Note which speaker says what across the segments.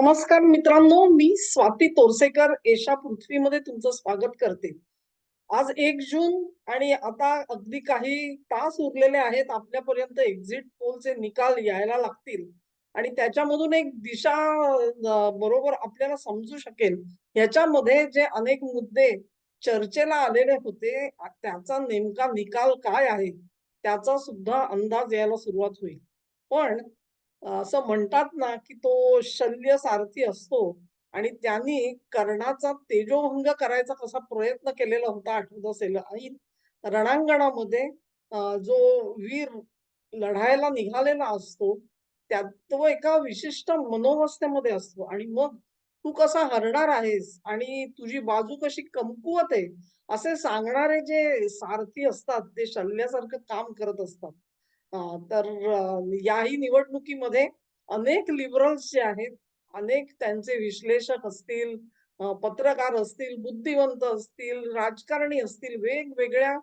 Speaker 1: नमस्कार मित्रांनो मी स्वाती तोरसेकर एशा पृथ्वीमध्ये तुमचं स्वागत करते. आज एक जून आणि आता अगदी काही तास उरलेले आहेत आपल्यापर्यंत एक्झिट पोलचे निकाल यायला लागतील. आणि त्याच्यामधून एक दिशा बरोबर आपल्याला समजू शकेल. याच्यामध्ये जे अनेक मुद्दे चर्चेला आलेले होते त्याचा नेमका निकाल काय आहे? त्याचा सुद्धा अंदाज यायला सुरुवात होईल. पण असं म्हणतात ना की तो शल्य सारथी असतो आणि त्यांनी कर्णाचा तेजोभंग करायचा कसा प्रयत्न केलेला होता आठवत असेल? आणि रणांगणामध्ये जो वीर लढायला निघालेला असतो त्यात तो एका विशिष्ट मनोवस्थेमध्ये असतो. आणि मग तू कसा हरणार आहेस? आणि तुझी बाजू कशी कमकुवत आहे? असे सांगणारे जे सारथी असतात ते शल्यासारखं काम करत असतात. तर याही निवडणुकीमध्ये अनेक लिबरल्स जे आहेत अनेक त्यांचे विश्लेषक असतील पत्रकार असतील बुद्धिवंत असतील राजकारणी असतील वेगवेगळ्या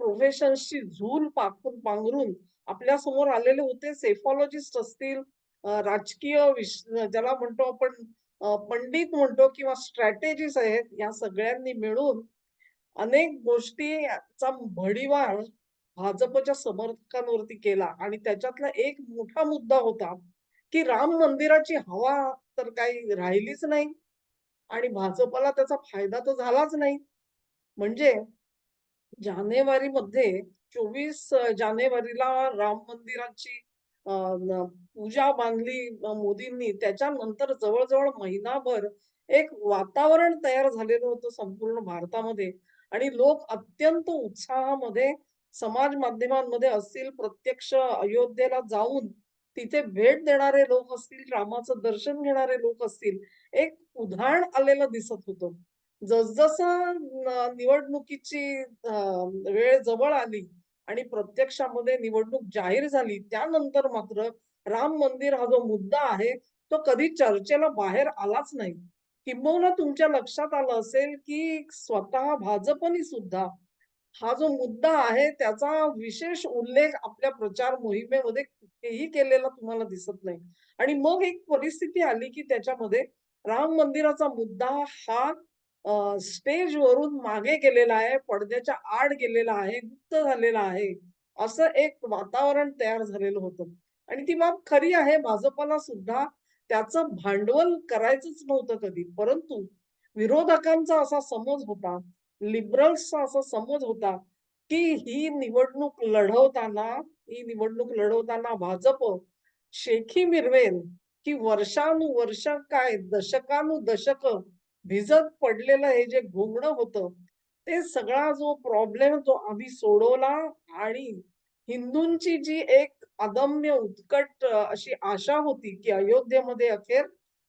Speaker 1: प्रोफेशन्सची झूल पाखून पांघरून आपल्यासमोर आलेले होते. सेफॉलॉजिस्ट असतील राजकीय विश ज्याला म्हणतो आपण पंडित म्हणतो किंवा स्ट्रॅटेजीस आहेत या सगळ्यांनी मिळून अनेक गोष्टीचा भडीवार भाजपच्या समर्थकांवरती केला आणि त्याच्यातला एक मोठा मुद्दा होता की राम मंदिराची हवा तर काही राहिलीच नाही आणि भाजपला त्याचा फायदा तर झालाच नाही. म्हणजे जानेवारी मध्ये चोवीस जानेवारीला राम मंदिराची पूजा बांधली मोदींनी. त्याच्यानंतर जवळजवळ महिनाभर एक वातावरण तयार झालेलं होतं संपूर्ण भारतामध्ये. आणि लोक अत्यंत उत्साहामध्ये समाज माध्यमांमध्ये असतील प्रत्यक्ष अयोध्येला जाऊन तिथे भेट देणारे लोक असतील रामाचं दर्शन घेणारे लोक असतील एक उदाहरण आलेलं दिसत होतं. जसजसं निवडणुकीची वेळ जवळ आली आणि प्रत्यक्षामध्ये निवडणूक जाहीर झाली त्यानंतर मात्र राम मंदिर हा जो मुद्दा आहे तो कधी चर्चेला बाहेर आलाच नाही. किंबहुना तुमच्या लक्षात आलं असेल की स्वतः भाजपनी सुद्धा हा जो मुद्दा आहे त्याचा विशेष उल्लेख आपल्या प्रचार मोहिमेमध्ये कुठेही केलेला तुम्हाला दिसत नाही. आणि मग एक परिस्थिती आली की त्याच्यामध्ये राम मंदिराचा मुद्दा हा स्टेज वरून मागे गेलेला आहे पडद्याच्या आड गेलेला आहे गुप्त झालेला आहे असं एक वातावरण तयार झालेलं होतं. आणि ती बाब खरी आहे भाजपला सुद्धा त्याचं भांडवल करायचंच नव्हतं कधी. परंतु विरोधकांचा असा समज होता लिबरल्सचा असा समज होता की ही निवडणूक लढवताना ही निवडणूक लढवताना भाजप शेखी मिरवेल की वर्षानुवर्ष काय दशकानुदशक भिजत पडलेलं हे जे घोंगडं होतं ते सगळा जो प्रॉब्लेम जो आम्ही सोडवला आणि हिंदूंची जी एक अदम्य उत्कट अशी आशा होती की अयोध्येमध्ये अखेर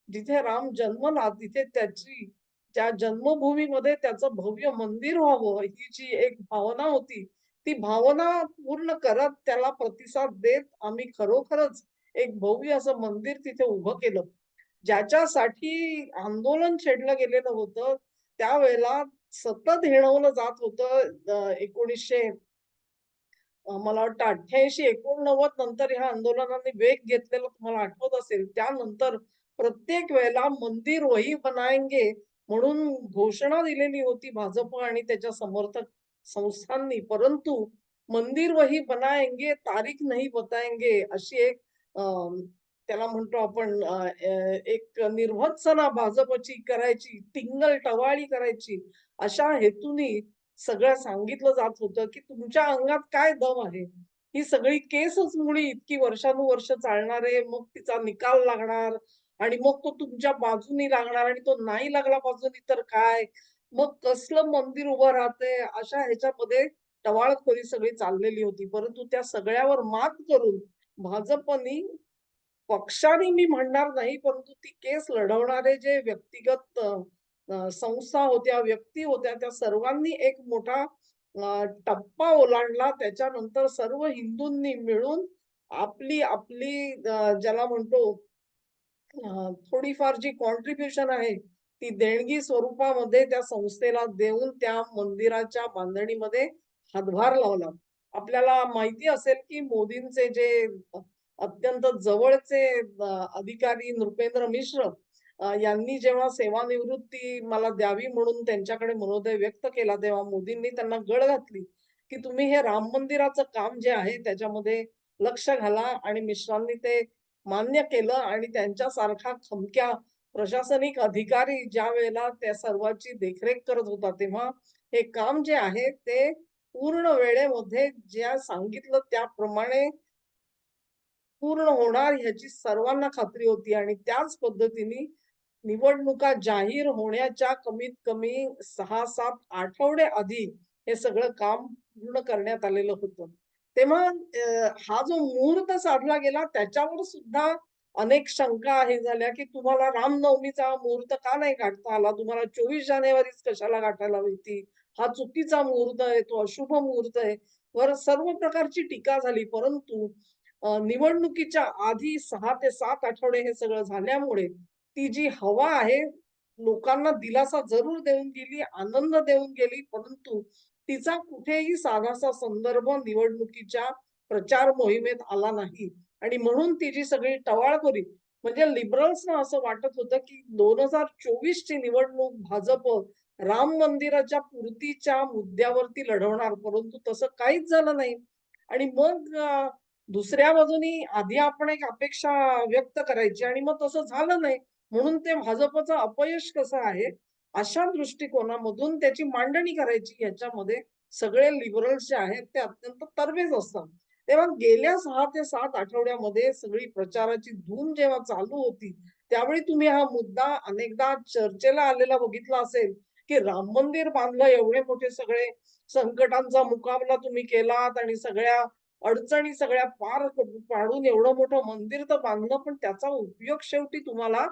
Speaker 1: जिथे राम जन्मला तिथे त्याची त्या जन्मभूमीमध्ये त्याचं भव्य मंदिर व्हावं ही जी एक भावना होती ती भावना पूर्ण करत त्याला प्रतिसाद देत आम्ही खरोखरच एक भव्य असं मंदिर तिथे उभं केलं. ज्याच्यासाठी आंदोलन छेडलं गेलेलं होतं त्यावेळेला सतत हिणवलं जात होतं एकोणीसशे मला वाटतं अठ्ठ्याऐंशी एकोणनव्वद नंतर ह्या आंदोलनाने वेग घेतलेला तुम्हाला आठवत असेल त्यानंतर प्रत्येक वेळेला मंदिर वही बनाएंगे म्हणून घोषणा दिलेली होती भाजप आणि त्याच्या समर्थक संस्थांनी. परंतु मंदिर वही बनाएंगे तारीख नाही बताएंगे अशी एक त्याला म्हणतो आपण एक निर्भत्सना भाजपची करायची टिंगल टवाळी करायची अशा हेतूनी सगळं सांगितलं जात होतं की तुमच्या अंगात काय दम आहे? ही सगळी केसच मुळी इतकी वर्षानुवर्ष चालणार आहे मग तिचा निकाल लागणार आणि मग तो तुमच्या बाजूनी लागणार आणि तो नाही लागला बाजूनी तर काय? मग कसलं मंदिर उभं राहते अशा ह्याच्यामध्ये टवाळखोरी सगळी चाललेली होती. परंतु त्या सगळ्यावर मात करून भाजपनी पक्षाने मी म्हणणार नाही परंतु ती केस लढवणारे जे व्यक्तिगत संस्था होत्या व्यक्ती होत्या त्या सर्वांनी एक मोठा टप्पा ओलांडला. त्याच्यानंतर सर्व हिंदूंनी मिळून आपली आपली ज्याला म्हणतो थोडीफार जी कॉन्ट्रीब्युशन आहे ती देणगी स्वरूपामध्ये त्या संस्थेला देऊन त्या मंदिराच्या बांधणीमध्ये हातभार लावला. आपल्याला माहिती असेल की मोदींचे जे अत्यंत जवळचे अधिकारी नृपेंद्र मिश्र यांनी जेव्हा सेवानिवृत्ती मला द्यावी म्हणून त्यांच्याकडे मनोदय व्यक्त केला, तेव्हा मोदींनी त्यांना गळ घातली, की तुम्ही हे राम मंदिराचं काम जे आहे त्याच्यामध्ये लक्ष घाला आणि मिश्रांनी ते मान्य केलं आणि त्यांच्यासारखा खमक्या प्रशासनिक अधिकारी ज्या वेळेला त्या सर्वांची देखरेख करत होता, तेव्हा हे काम जे आहे ते पूर्ण वेळेमध्ये ज्या सांगितलं त्याप्रमाणे पूर्ण होणार ह्याची सर्वांना खात्री होती आणि त्याच पद्धतीने निवडणुका जाहीर होण्याच्या कमीत कमी 6-7 आठवडे आधी हे सगळं काम पूर्ण करण्यात आलेलं होतं. तेव्हा हा जो मुहूर्त साधला गेला त्याच्यावर सुद्धा अनेक शंका हे झाल्या, की तुम्हाला रामनवमीचा मुहूर्त का नाही गाठता आला? तुम्हाला 24 जानेवारीच कशाला गाठायला होती? हा चुकीचा मुहूर्त आहे, तो अशुभ मुहूर्त आहे. वर सर्व प्रकारची टीका झाली. परंतु निवडणुकीच्या आधी सहा ते सात आठवडे हे सगळं झाल्यामुळे ती जी हवा आहे, लोकांना दिलासा जरूर देऊन गेली, आनंद देऊन गेली, परंतु तिचा कुठेही साधासा संदर्भ निवडणुकीच्या प्रचार मोहिमेत आला नाही आणि म्हणून तिची सगळी टवाळखोरी म्हणजे लिबरल्सना असं वाटत होतं, की 2024 ची निवडणूक भाजप राम मंदिराच्या पूर्तीच्या मुद्द्यावरती लढवणार, परंतु तसं काहीच झालं नाही. आणि मग दुसऱ्या बाजूनी आधी आपण एक अपेक्षा व्यक्त करायची आणि मग तसं झालं नाही. म्हणून ते भाजपचं अपयश कसं आहे, अशा दृष्टिकोनामधून त्याची मांडणी करायची ह्याच्यामध्ये सगळे लिबरल्स जे आहेत ते अत्यंत तरबेज असतात. तेव्हा गेल्या सहा ते सात आठवड्यामध्ये सगळी प्रचाराची धूम जेव्हा चालू होती, त्यावेळी तुम्ही हा मुद्दा अनेकदा चर्चेला आलेला बघितला असेल, की राम मंदिर बांधलं, एवढे मोठे सगळे संकटांचा मुकाबला तुम्ही केलात आणि सगळ्या अडचणी सगळ्या पार पाडून एवढं मोठं मंदिर तर बांधलं, पण त्याचा उपयोग शेवटी तुम्हाला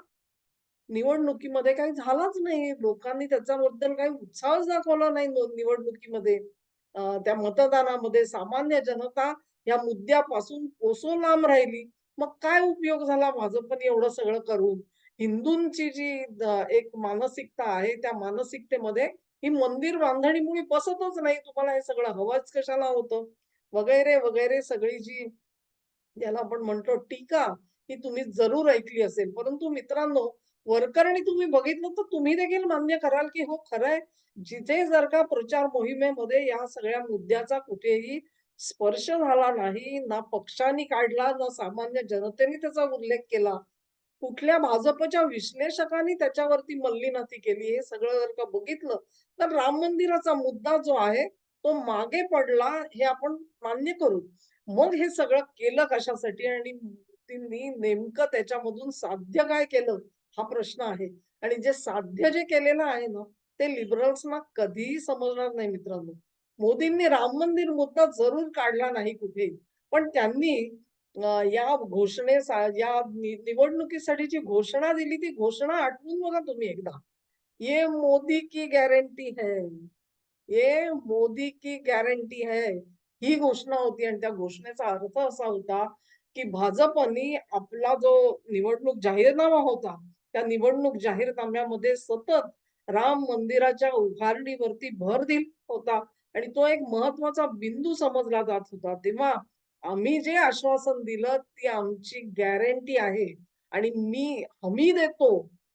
Speaker 1: निवडणुकीमध्ये काही झालाच नाही. लोकांनी त्याच्याबद्दल काही उत्साहच दाखवला नाही निवडणुकीमध्ये. त्या मतदानामध्ये सामान्य जनता या मुद्द्यापासून कोसो लांब राहिली. मग काय उपयोग झाला भाजपने एवढं सगळं करून? हिंदूंची जी एक मानसिकता आहे, त्या मानसिकतेमध्ये ही मंदिर बांधणीमुळे बसतच नाही. तुम्हाला हे सगळं हवंच कशाला होतं? वगैरे, वगैरे सगळी जी ज्याला आपण म्हणतो टीका, ही तुम्ही जरूर ऐकली असेल. परंतु मित्रांनो, वरकरणी तुम्ही बघितलं तर तुम्ही देखील मान्य कराल, की हो खरंय आहे, जिथे जर का प्रचार मोहिमेमध्ये या सगळ्या मुद्द्याचा कुठेही स्पर्श झाला नाही, ना पक्षाने काढला, ना सामान्य जनतेने त्याचा उल्लेख केला. कुठल्या भाजपच्या विश्लेषकांनी त्याच्यावरती मल्लीनाथी केली, हे सगळं जर का बघितलं, तर राम मंदिराचा मुद्दा जो आहे, तो मागे पडला हे आपण मान्य करू. मग हे सगळं केलं कशासाठी आणि त्यांनी नेमकं त्याच्यामधून साध्य काय केलं? हा प्रश्न आहे. आणि जे साध्य जे केलेलं आहे ना, ते लिबरल्सना कधीही समजणार नाही मित्रांनो. मोदींनी राम मंदिर मुद्दा जरूर काढला नाही कुठेही. पण त्यांनी या घोषणे या निवडणुकीसाठी जी घोषणा दिली, ती घोषणा आठवून बघा तुम्ही एकदा. "ये मोदी की गॅरंटी है." ये मोदी की गॅरंटी है. ही घोषणा होती आणि त्या घोषणेचा अर्थ असा होता, की भाजपनी आपला जो निवडणूक जाहीरनामा होता, त्या निवडणूक जाहीरनाम्यामध्ये सतत राम मंदिराच्या उभारणीवरती भर दिला होता आणि तो एक महत्त्वाचा बिंदू समजला जात होता. तेव्हा आम्ही जे आश्वासन दिलं ती आमची गॅरंटी आहे आणि मी हमी देतो,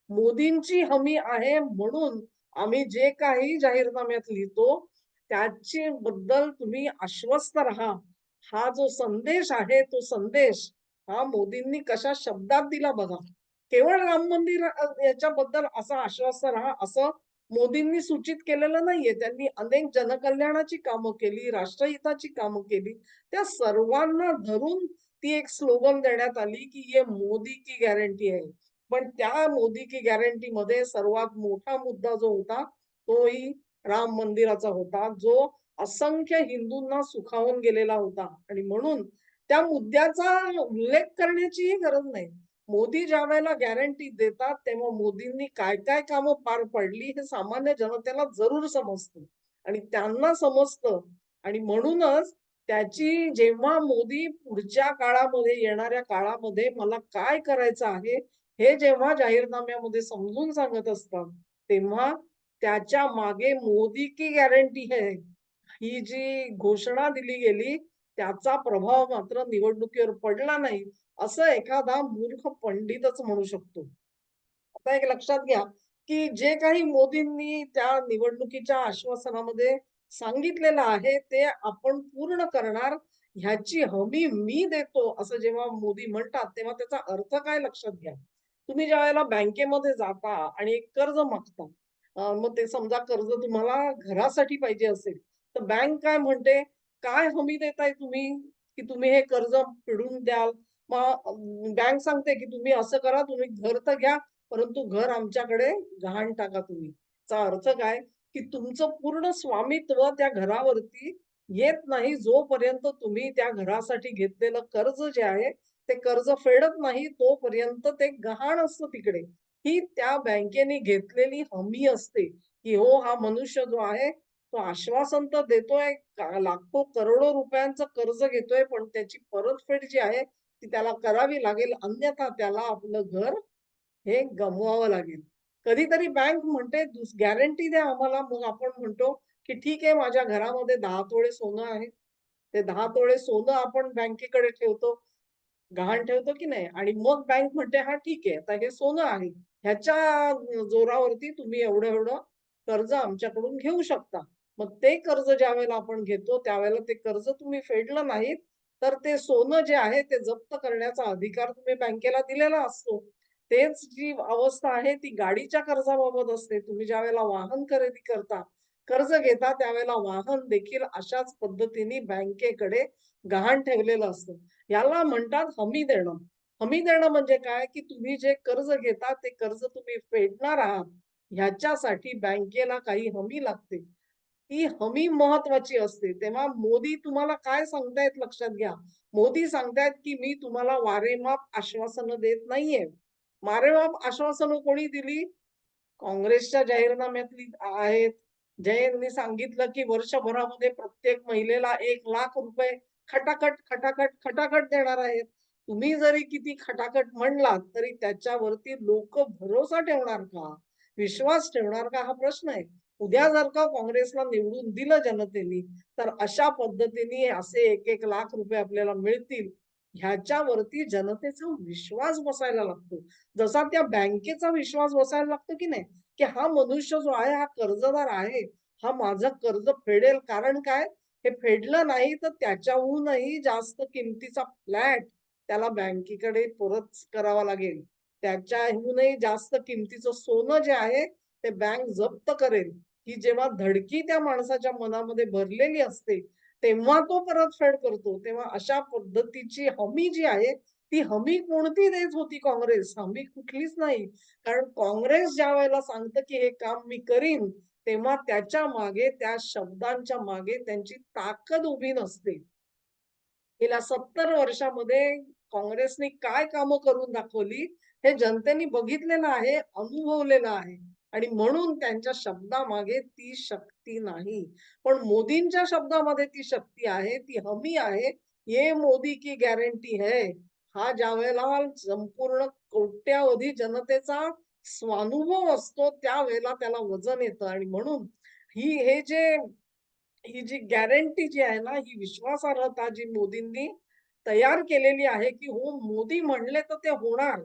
Speaker 1: मोदींची हमी आहे म्हणून आम्ही जे काही जाहीरनाम्यात लिहितो, त्याची बद्दल तुम्ही आश्वस्त राहा. हा जो संदेश आहे, तो संदेश हा मोदींनी कशा शब्दात दिला बघा. केवळ राम मंदिर याच्याबद्दल असं आश्वस्त राहा, असं मोदींनी सूचित केलेलं नाहीये. त्यांनी अनेक जनकल्याणाची कामं केली, राष्ट्रहिताची कामं केली. त्या सर्वांना धरून ती एक स्लोगन देण्यात आली, की "ये मोदी की गॅरंटी आहे पण त्या मोदी की गॅरंटीमध्ये सर्वात मोठा मुद्दा जो होता, तोही राम मंदिराचा होता, जो असंख्य हिंदूंना सुखावून गेलेला होता आणि म्हणून त्या मुद्द्याचा उल्लेख करण्याचीही गरज नाही. मोदी ज्यावेळेला गॅरंटी देतात, तेव्हा मोदींनी काय-काय कामं पार पडली हे सामान्य जनतेला जरूर समजतं. आणि त्यांना समजतं. आणि म्हणूनच त्याची जेव्हा मोदी पुढच्या काळामध्ये, येणाऱ्या काळामध्ये मला काय करायचं आहे, हे जेव्हा जाहीरनाम्यामध्ये समजून सांगत असतात, तेव्हा त्याच्यामागे मोदी की गॅरंटी आहे ही जी घोषणा दिली गेली, त्याचा प्रभाव मात्र निवडणुकीवर पडला नाही. असं एखादा मूर्ख पंडितच म्हणू शकतो. आता एक लक्षात घ्या की जे काही मोदींनी त्या निवडणुकीच्या आश्वासनामध्ये सांगितलेलं आहे ते आपण पूर्ण करणार ह्याची हमी मी देतो असं जेव्हा मोदी म्हणतात तेव्हा त्याचा अर्थ काय लक्षात घ्या. तुम्ही ज्या वेळेला बँकेमध्ये जाता आणि एक कर्ज मागता मग ते समजा कर्ज तुम्हाला घरासाठी पाहिजे असेल तर बँक काय म्हणते? काय हमी देताय तुम्ही? की तुम्ही हे कर्ज फेडून द्याल? बँक सांगते की तुम्ही असं करा तुम्ही घर तर घ्या परंतु घर आमच्याकडे गहाण टाका तुम्ही. चा अर्थ काय? की तुमचं पूर्ण स्वामित्व त्या घरावरती येत नाही जोपर्यंत तुम्ही त्या घरासाठी घेतलेलं कर्ज जे आहे ते कर्ज फेडत नाही तोपर्यंत ते गहाण असतं तिकडे. ही त्या बँकेने घेतलेली हमी असते की हो हा मनुष्य जो आहे तो आश्वासन तर देतोय लाखो करोडो रुपयांचं कर्ज घेतोय पण त्याची परतफेड जी आहे ती त्याला करावी लागेल अन्यथा त्याला आपलं घर हे गमवावं लागेल. कधीतरी बँक म्हणते गॅरंटी द्या आम्हाला. मग आपण म्हणतो की ठीक आहे माझ्या घरामध्ये दहा तोळे सोनं आहे. ते दहा तोळे सोनं आपण बँकेकडे ठेवतो. गहाण ठेवतो की नाही? आणि मग बँक म्हणते हा ठीक आहे आता हे सोनं आहे. ह्याच्या जोरावरती तुम्ही एवढं एवढं कर्ज आमच्याकडून घेऊ शकता. मग ते कर्ज ज्या वेळेला आपण घेतो त्यावेळेला ते कर्ज तुम्ही फेडलं नाहीत तर ते सोनं जे आहे ते जप्त करण्याचा अधिकार तुम्ही बँकेला दिलेला असतो. तेच जी अवस्था आहे ती गाडीच्या कर्जाबाबत असते. तुम्ही ज्या वेळेला वाहन खरेदी करता कर्ज घेता त्यावेळेला वाहन देखील अशाच पद्धतीने बँकेकडे गहाण ठेवलेलं असतं. याला म्हणतात हमी देणं. हमी देणं म्हणजे काय? की तुम्ही जे कर्ज घेता ते कर्ज तुम्ही फेडणार आहात. ह्याच्यासाठी बँकेला काही हमी लागते. ती हमी महत्वाची असते. तेव्हा मोदी तुम्हाला काय सांगतायत लक्षात घ्या. मोदी सांगतायत की मी तुम्हाला वारेमाप आश्वासनं देत नाहीये. वारेमाप आश्वासनं कोणी दिली? काँग्रेसच्या जाहीरनाम्यातली आहेत. जयंनी सांगितलं की वर्षभरामध्ये प्रत्येक महिलेला एक लाख रुपये खटाखट खटाखट खटाखट देणार आहेत. तुम्ही जरी किती खटाखट म्हणलात तरी त्याच्यावरती लोक भरोसा ठेवणार का? विश्वास ठेवणार का? हा प्रश्न आहे. उद्या जर का काँग्रेसला निवडून दिलं जनतेने तर अशा पद्धतीने असे एक एक लाख रुपये आपल्याला मिळतील ह्याच्यावरती जनतेचा विश्वास बसायला लागतो. जसा त्या बँकेचा विश्वास बसायला लागतो की नाही की हा मनुष्य जो आहे हा कर्जदार आहे हा माझं कर्ज फेडेल. कारण काय? हे फेडलं नाही तर त्याच्याहूनही जास्त किमतीचा फ्लॅट त्याला बँकेकडे परत करावा लागेल. त्याच्याहूनही जास्त किमतीचं सोनं जे आहे ते बँक जप्त करेल. ही जेव्हा धडकी त्या माणसाच्या मनामध्ये भरलेली असते तेव्हा तो परतफेड करतो. तेव्हा अशा पद्धतीची हमी जी आहे ती हमी कोणती देत होती काँग्रेस? हमी कुठलीच नाही. कारण काँग्रेस ज्या वेळेला सांगतं की हे काम मी करीन तेव्हा त्याच्यामागे त्या शब्दांच्या मागे त्यांची ताकद उभी नसते. गेल्या सत्तर वर्षामध्ये काँग्रेसने काय कामं करून दाखवली हे जनतेने बघितलेलं आहे अनुभवलेलं आहे. आणि म्हणून त्यांच्या शब्दामागे ती शक्ती नाही. पण मोदींच्या शब्दामध्ये ती शक्ती आहे ती हमी आहे. ये मोदी की गॅरंटी है. हा ज्या वेळेला संपूर्ण कोट्यावधी जनतेचा स्वानुभव असतो त्यावेळेला त्याला वजन येतं. आणि म्हणून ही हे जे ही जी गॅरंटी जी आहे ना ही विश्वासार्हता जी मोदींनी तयार केलेली आहे की हो मोदी म्हणले तर ते होणार.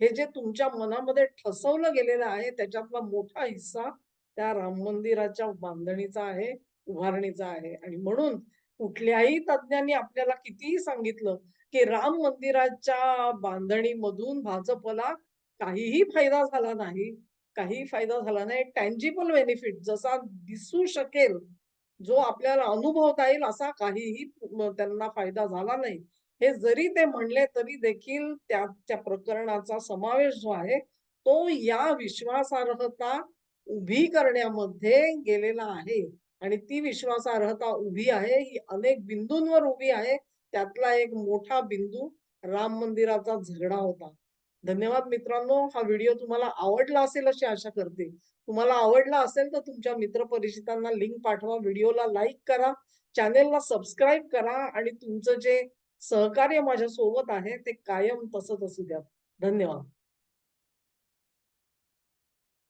Speaker 1: हे जे तुमच्या मनामध्ये ठसवलं गेलेलं आहे त्याच्यातला मोठा हिस्सा त्या राम मंदिराच्या बांधणीचा आहे उभारणीचा आहे. आणि म्हणून कुठल्याही तज्ज्ञांनी आपल्याला कितीही सांगितलं की राम मंदिराच्या बांधणीमधून भाजपला काहीही फायदा झाला नाही काही फायदा झाला नाही टँजिबल बेनिफिट जसा दिसू शकेल जो आपल्याला अनुभवता येईल असा काहीही त्यांना फायदा झाला नाही. हे जरी ते म्हणले तरी देखील त्या त्या प्रकरणाचा समावेश जो आहे तो या विश्वासार्हता उभी करण्यामध्ये गेलेला आहे. आणि ती विश्वासार्हता उभी आहे ही अनेक बिंदूंवर उभी आहे. त्यातला एक मोठा बिंदू राम मंदिराचा झगडा होता. धन्यवाद मित्रांनो हा व्हिडिओ तुम्हाला आवडला असेल अशी आशा करते. तुम्हाला आवडला असेल तर तुमच्या मित्रपरिचितांना लिंक पाठवा व्हिडिओला लाईक करा चॅनेलला सबस्क्राईब करा आणि तुमचं जे सहकार्य माझ्या सोबत आहे ते कायम तसंच असू द्या. धन्यवाद.